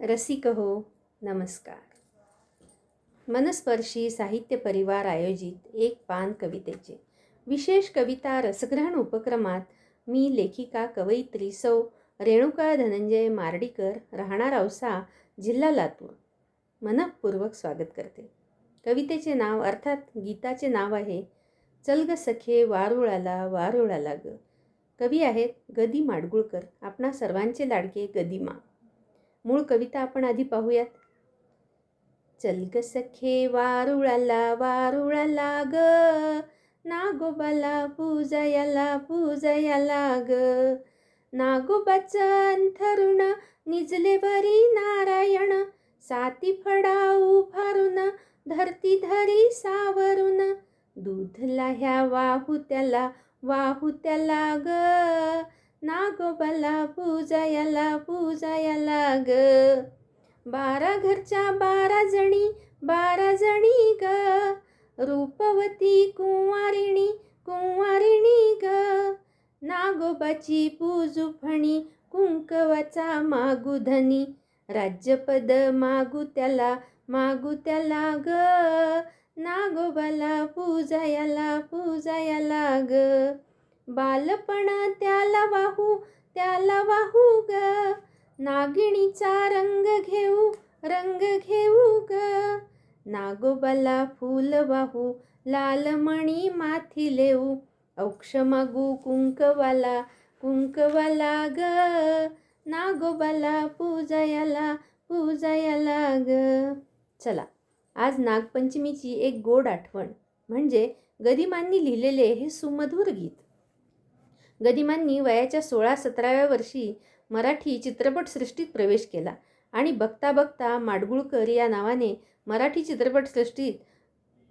रसिक हो नमस्कार. मनस्पर्शी साहित्य परिवार आयोजित एक पान कवितेचे विशेष कविता रसग्रहण उपक्रमात मी लेखिका कवयित्री सौ रेणुका धनंजय मार्डीकर राहणार औसा जिल्हा लातूर. मनपूर्वक स्वागत करते. कवितेचे नाव अर्थात गीताचे नाव आहे चल ग सखे वारुळाला वारुळाला ग. कवी आहेत गदी माडगुळकर. आपणा सर्वांचे लाडके गदिमा मूळ कविता आपण आधी पाहूयात. चल ग सखे वारुळाला वारुळाला ग. नागोबाला पूजयाला पूजयाला ग. नागोबाचं अंथरुण निजले वरी नारायण. साती फडा उभारून धरती धरी सावरून. दूधला ह्या वाहू त्याला वाहू त्याला ग. नागोबाला पूजायाला पूजायाला ग बारा घरच्या बारा जणी बारा जणी ग. रूपवती कुंवारिणी कुंवारिणी ग. नागोबाची पूजू फणी कुंकवाचा मागू धनी. राज्यपद मागू त्याला मागू त्याला ग. नागोबाला पूजायाला पूजायाला ग बालपण त्याला वाहू त्याला वाहू ग. नागिणीचा रंग घेऊ रंग घेऊ ग. नागोबाला फूल वाहू लाल मणी माथी लेऊ. औक्ष मागू कुंकवाला कुंकवाला ग. नागोबाला पूजयाला पूजयाला ग. चला आज नागपंचमीची एक गोड आठवण म्हणजे गदिमांनी लिहिलेले हे सुमधुर गीत. गदिमांनी वयाच्या सोळा सतराव्या वर्षी मराठी चित्रपटसृष्टीत प्रवेश केला आणि बघता बघता माडगुळकर या नावाने मराठी चित्रपटसृष्टीत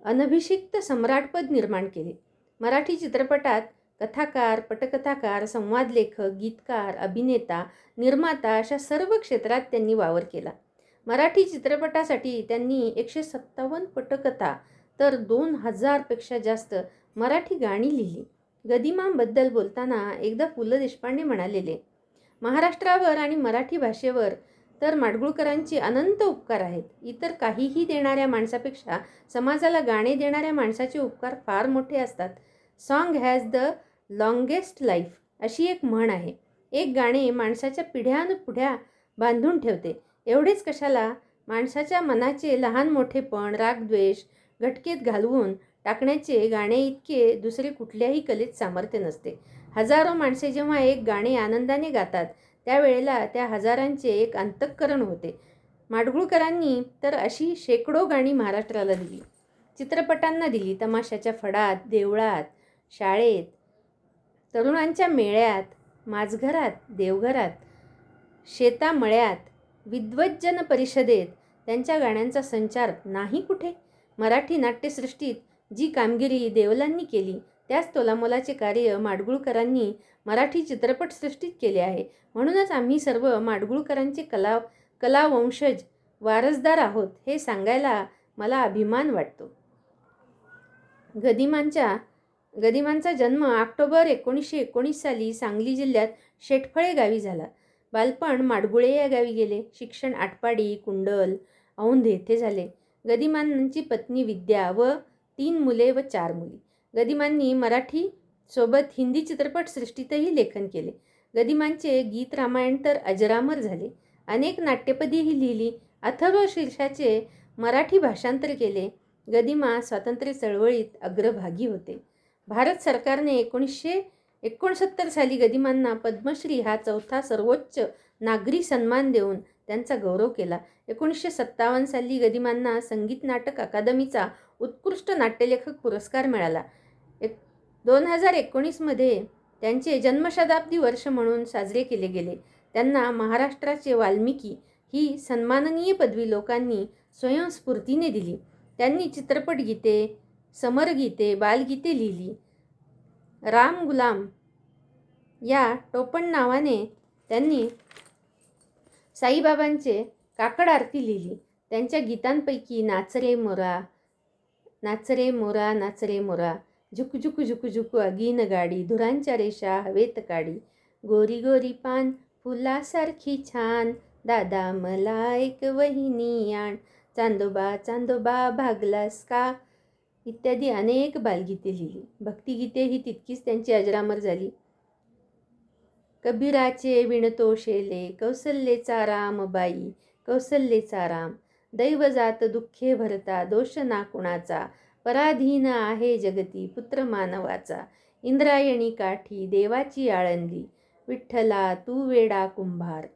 अनभिषिक्त सम्राटपद निर्माण केले. मराठी चित्रपटात कथाकार पटकथाकार संवाद लेखक गीतकार अभिनेता निर्माता अशा सर्व क्षेत्रात त्यांनी वावर केला. मराठी चित्रपटासाठी त्यांनी एकशे सत्तावन्न पटकथा तर दोन हजारपेक्षा जास्त मराठी गाणी लिहिली. गदिमांबद्दल बोलताना एकदा पु. ल. देशपांडे म्हणालेले महाराष्ट्रावर आणि मराठी भाषेवर तर माडगुळकरांचे अनंत उपकार आहेत. इतर काहीही देणाऱ्या माणसापेक्षा समाजाला गाणे देणाऱ्या माणसाचे उपकार फार मोठे असतात. Song has the longest life अशी एक म्हण आहे. एक गाणे माणसाच्या पिढ्यानपुढ्या बांधून ठेवते. एवढेच कशाला? माणसाच्या मनाचे लहान मोठेपण रागद्वेष घटकेत घालवून टाकण्याचे गाणे इतके दुसरे कुठल्याही कलेत सामर्थ्य नसते. हजारो माणसे जेव्हा एक गाणे आनंदाने गातात त्यावेळेला त्या हजारांचे एक अंतःकरण होते. माडगुळकरांनी तर अशी शेकडो गाणी महाराष्ट्राला दिली. चित्रपटांना दिली तमाशाच्या फडात देवळात शाळेत तरुणांच्या मेळ्यात माझघरात देवघरात शेतामळ्यात विद्वज्जन परिषदेत त्यांच्या गाण्यांचा संचार नाही कुठे? मराठी नाट्यसृष्टीत जी कामगिरी देवलांनी केली त्याच तोलामोलाचे कार्य माडगुळकरांनी मराठी चित्रपटसृष्टीत केले आहे. म्हणूनच आम्ही सर्व माडगुळकरांचे कला कलावंशज वारसदार आहोत हे सांगायला मला अभिमान वाटतो. गदिमांच्या गदिमांचा जन्म ऑक्टोबर एकोणीसशे एकोणीस साली सांगली जिल्ह्यात शेटफळे गावी झाला. बालपण माडगुळे या गावी गेले. शिक्षण आटपाडी कुंडल औंध येथे झाले. गदिमांची पत्नी विद्या व तीन मुले व चार मुली. गदिमांनी मराठी सोबत हिंदी चित्रपटसृष्टीतही लेखन केले. गदिमांचे गीत रामायण तर अजरामर झाले. अनेक नाट्यपदीही लिहिली. अथर्व शीर्षाचे मराठी भाषांतर केले. गदिमा स्वातंत्र्य चळवळीत अग्रभागी होते. भारत सरकारने एकोणीसशे एकोणसत्तर साली गदिमांना पद्मश्री हा चौथा सर्वोच्च नागरी सन्मान देऊन त्यांचा गौरव केला. एकोणीसशे सत्तावन्न साली गदिमांना संगीत नाटक अकादमीचा उत्कृष्ट नाट्यलेखक पुरस्कार मिळाला. एक दोन हजार एकोणीसमध्ये त्यांचे जन्मशताब्दी वर्ष म्हणून साजरे केले गेले. त्यांना महाराष्ट्राचे वाल्मिकी ही सन्माननीय पदवी लोकांनी स्वयंस्फूर्तीने दिली. त्यांनी चित्रपटगीते समरगीते बालगीते लिहिली. राम गुलाम या टोपण नावाने त्यांनी साईबाबांचे काकड आरती लिहिली. त्यांच्या गीतांपैकी नाचरे मोरा नाचरे मोरा नाचरे मोरा झुक झुक झुक झुक अगीन गाडी धुरांच्या रेषा हवेत काडी गोरी गोरी पान फुलासारखी छान दादा मला एक वहिनी आण चांदोबा चांदोबा भागलास का इत्यादी अनेक बालगीते लिहिली भक्तिगीते ही तितकीच त्यांची अजरामर झाली कबीराचे विणतो शेले कौसल्येचा रामबाई कौसल्येचा राम दैवजात दुःखे भरता दोष ना कुणाचा? पराधीन आहे जगती पुत्र मानवाचा. इंद्रायणी काठी देवाची आळंदी विठ्ठला तू वेडा कुंभार.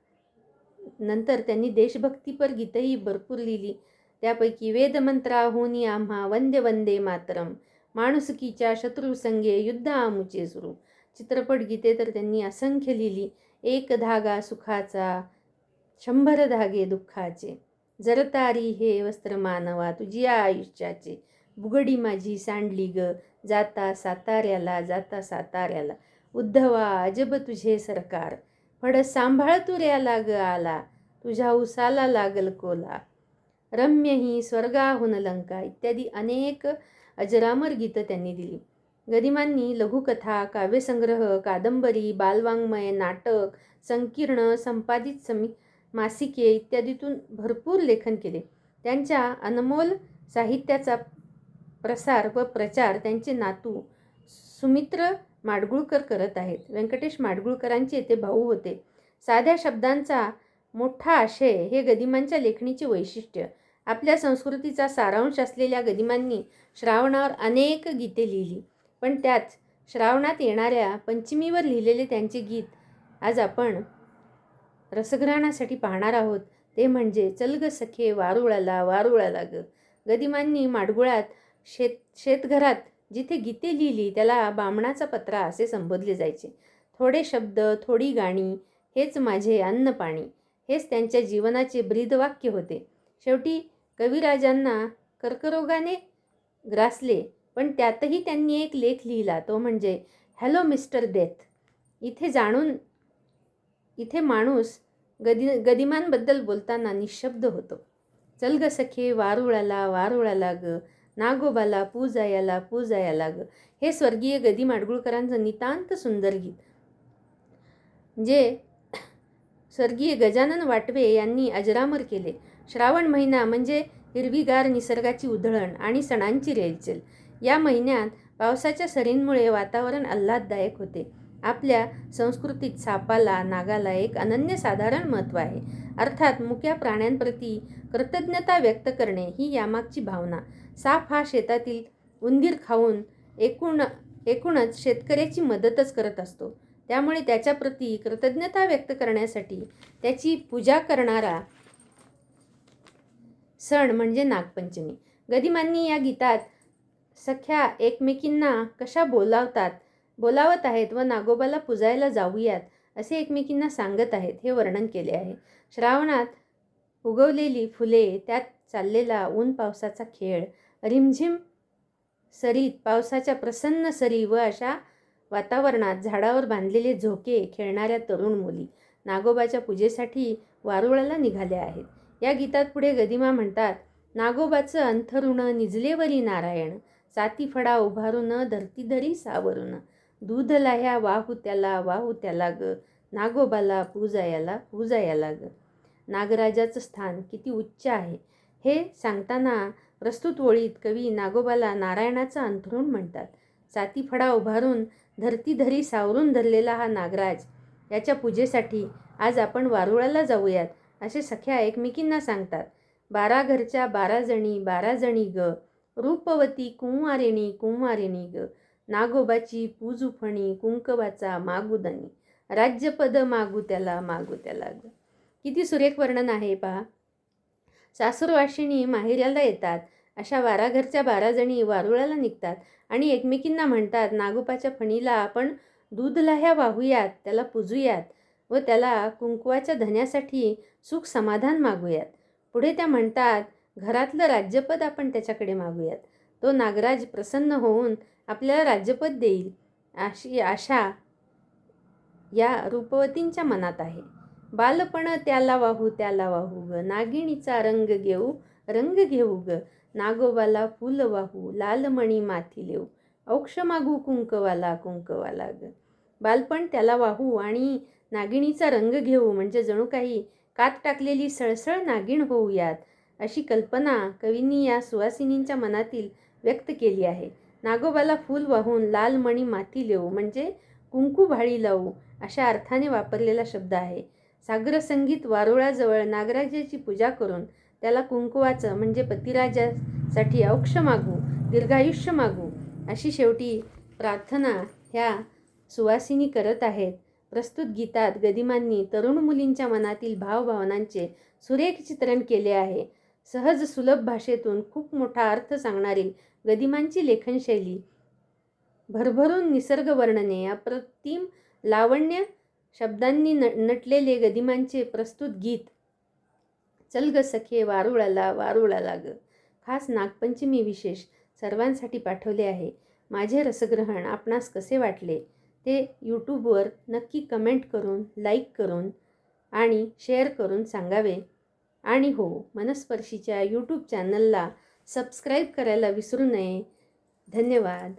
नंतर त्यांनी देशभक्तीपर गीतही भरपूर लिहिली. त्यापैकी वेदमंत्राहोनी आम्हा वंदे वंदे मातरम. माणुसकीच्या शत्रुसंगे युद्ध आमुचे सुरू. चित्रपट गीते तर त्यांनी असंख्य लिहिली. एक धागा सुखाचा शंभर धागे दुःखाचे. जरतारी हे वस्त्र मानवा तुझी आयुष्याचे. बुगडी माझी सांडली ग. जाता साताऱ्याला जाता साताऱ्याला. उद्धवा अजब तुझे सरकार. फड सांभाळ तुऱ्याला लाग आला. तुझ्या उसाला लागल कोला. रम्य ही स्वर्गाहून लंका. इत्यादी अनेक अजरामर गीतं त्यांनी दिली. गदिमांनी लघुकथा काव्यसंग्रह कादंबरी बालवाङ्मय नाटक संकीर्ण संपादित समी मासिके इत्यादीतून भरपूर लेखन केले. त्यांच्या अनमोल साहित्याचा प्रसार व प्रचार त्यांचे नातू सुमित्र माडगुळकर करत आहेत. व्यंकटेश माडगुळकरांचे ते भाऊ होते. साध्या शब्दांचा मोठा आशय हे गदिमांच्या लेखणीचे वैशिष्ट्य. आपल्या संस्कृतीचा सारांश असलेल्या गदिमांनी श्रावणावर अनेक गीते लिहिली. पण त्याच श्रावणात येणाऱ्या पंचमीवर लिहिलेले त्यांचे गीत आज आपण रसग्रहणासाठी पाहणार आहोत. ते म्हणजे चलग सखे वारुळाला वारुळाला ग. गदिमांनी माडगुळात शेत शेतघरात जिथे गीते लिहिली त्याला बामणाचा पत्रा असे संबोधले जायचे. थोडे शब्द थोडी गाणी हेच माझे अन्न पाणी हेच त्यांच्या जीवनाचे ब्रीदवाक्य होते. शेवटी कविराजांना कर्करोगाने ग्रासले पण त्यातही त्यांनी एक लेख लिहिला तो म्हणजे हॅलो मिस्टर डेथ. इथे जाणून इथे माणूस गदी गदिमांबद्दल बोलताना निशब्द होतो. चल ग सखे वारुळाला वारुळाला ग नागोबाला पूजायाला पूजायाला ग. हे स्वर्गीय गदी माडगुळकरांचं नितांत सुंदर गीत. जे स्वर्गीय गजानन वाटवे यांनी अजरामर केले. श्रावण महिना म्हणजे हिरवीगार निसर्गाची उधळण आणि सणांची रेलचेल. या महिन्यात पावसाच्या सरींमुळे वातावरण आल्हाददायक होते. आपल्या संस्कृतीत सापाला नागाला एक अनन्यसाधारण महत्त्व आहे. अर्थात मुक्या प्राण्यांप्रती कृतज्ञता व्यक्त करणे ही यामागची भावना. साप हा शेतातील उंदीर खाऊन एकूण एकूणच शेतकऱ्याची मदतच करत असतो. त्यामुळे त्याच्याप्रती कृतज्ञता व्यक्त करण्यासाठी त्याची पूजा करणारा सण म्हणजे नागपंचमी. गदिमांनी या गीतात सख्या एकमेकींना कशा बोलावतात बोलावत आहेत व नागोबाला पुजायला जाऊयात असे एकमेकींना सांगत आहेत हे वर्णन केले आहे. श्रावणात उगवलेली फुले त्यात चाललेला ऊन पावसाचा खेळ रिमझिम सरीत पावसाच्या प्रसन्न सरी व अशा वातावरणात झाडावर बांधलेले झोके खेळणाऱ्या तरुण मुली नागोबाच्या पूजेसाठी वारुळाला निघाल्या आहेत. या गीतात पुढे गदिमा म्हणतात नागोबाचं अंथरुण निजलेवरी नारायण साती फडा उभारून धरतीधरी सावरून दूध ह्या वाहू त्याला वाहू त्याला ग नागोबाला पूजायाला पूजायाला ग नागराजाचं स्थान किती उच्च आहे हे सांगताना प्रस्तुत ओळीत कवी नागोबाला नारायणाचं अंथरुण म्हणतात साती फडा उभारून धरती धरी सावरून धरलेला हा नागराज याच्या पूजेसाठी आज आपण वारुळाला जाऊयात असे सख्या एकमेकींना सांगतात बारा घरच्या बारा जणी बारा जणी ग रूपवती कुंवारिणी कुंवारिणी ग नागोबाची पूजुफणी कुंकवाचा मागुदनी राज्यपद मागू त्याला मागू त्याला. किती सुरेख वर्णन आहे पहा. सासूरवाशिणी माहेऱ्याला येतात. अशा वाराघरच्या बारा जणी वारुळाला निघतात आणि एकमेकींना म्हणतात नागोबाच्या फणीला आपण दूध लाह्या वाहूयात त्याला पूजूयात व त्याला कुंकवाच्या धन्यासाठी सुख समाधान मागूयात. पुढे त्या म्हणतात घरातलं राज्यपद आपण त्याच्याकडे मागूयात. तो नागराज प्रसन्न होऊन आपल्याला राज्यपद देईल अशी आशा या रूपवतींच्या मनात आहे. बालपण त्याला वाहू त्याला वाहू ग. नागिणीचा रंग घेऊ रंग घेऊ ग. नागोबाला फुल वाहू लालमणी माथी लेऊ. औक्ष मागू कुंकवाला कुंकवाला ग. बालपण त्याला वाहू आणि नागिणीचा रंग घेऊ म्हणजे जणू काही कात टाकलेली सळसळ नागिण होऊयात अशी कल्पना कवींनी या सुवासिनींच्या मनातील व्यक्त केली आहे. नागोबाला फूल वाहून लाल मणी माती लेऊ म्हणजे कुंकू भाळी लावू अशा अर्थाने वापरलेला शब्द आहे. सागरसंगीत वारुळाजवळ नागराजाची पूजा करून त्याला कुंकुवाचं म्हणजे पतिराजासाठी औक्ष मागू दीर्घायुष्य मागू अशी शेवटी प्रार्थना ह्या सुवासिनी करत आहेत. प्रस्तुत गीतात गदिमांनी तरुण मुलींच्या मनातील भावभावनांचे सुरेख चित्रण केले आहे. सहज सुलभ भाषेतून खूप मोठा अर्थ सांगणारी गदिमांची लेखनशैली. भरभरून निसर्ग वर्णने अप्रतिम लावण्य शब्दांनी न नटलेले गदिमांचे प्रस्तुत गीत. चल ग सखे वारुळाला वारुळाला ग. खास नागपंचमी विशेष सर्वांसाठी पाठवले आहे. माझे रसग्रहण आपणास कसे वाटले? ते यूट्यूबवर नक्की कमेंट करून लाईक करून आणि शेअर करून सांगावे. आणि हो मनस्पर्शीच्या यूट्यूब चॅनलला सबस्क्राईब करायला विसरू नये. धन्यवाद.